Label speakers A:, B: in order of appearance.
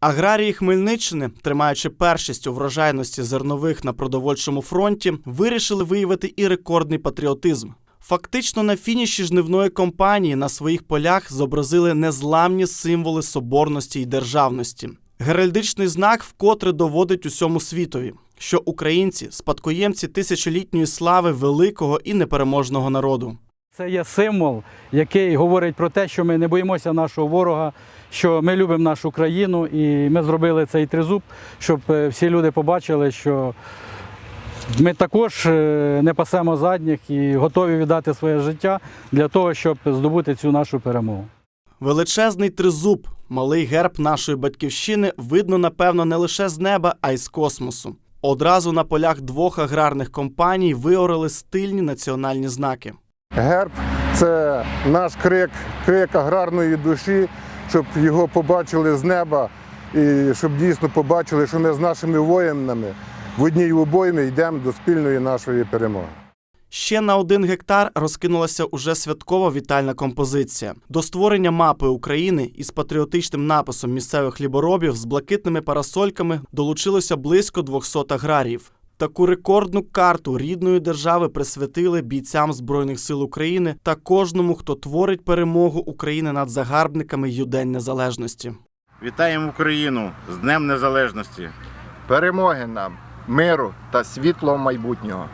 A: Аграрії Хмельниччини, тримаючи першість у врожайності зернових на продовольчому фронті, вирішили виявити і рекордний патріотизм. Фактично на фініші жнивної кампанії на своїх полях зобразили незламні символи соборності й державності. Геральдичний знак вкотре доводить усьому світові, що українці спадкоємці тисячолітньої слави великого і непереможного народу.
B: Це є символ, який говорить про те, що ми не боїмося нашого ворога, що ми любимо нашу країну, і ми зробили цей тризуб, щоб е, всі люди побачили, що ми також е, не пасемо задніх і готові віддати своє життя для того, щоб здобути цю нашу перемогу.
A: Величезний тризуб, малий герб нашої батьківщини, видно, напевно, не лише з неба, а й з космосу. Одразу на полях двох аграрних компаній виорили стильні національні знаки.
C: Герб це наш крик, крик аграрної душі, щоб його побачили з неба і щоб дійсно побачили, що ми з нашими воїнами в одній обоймі йдемо до спільної нашої перемоги.
A: Ще на один гектар розкинулася уже святкова вітальна композиція. До створення мапи України із патріотичним написом місцевих хліборобів з блакитними парасольками долучилося близько 200 аграріїв. Таку рекордну карту рідної держави присвятили бійцям Збройних сил України та кожному, хто творить перемогу України над загарбниками й День Незалежності.
D: Вітаємо Україну з Днем Незалежності.
E: перемоги нам, миру та світлого майбутнього.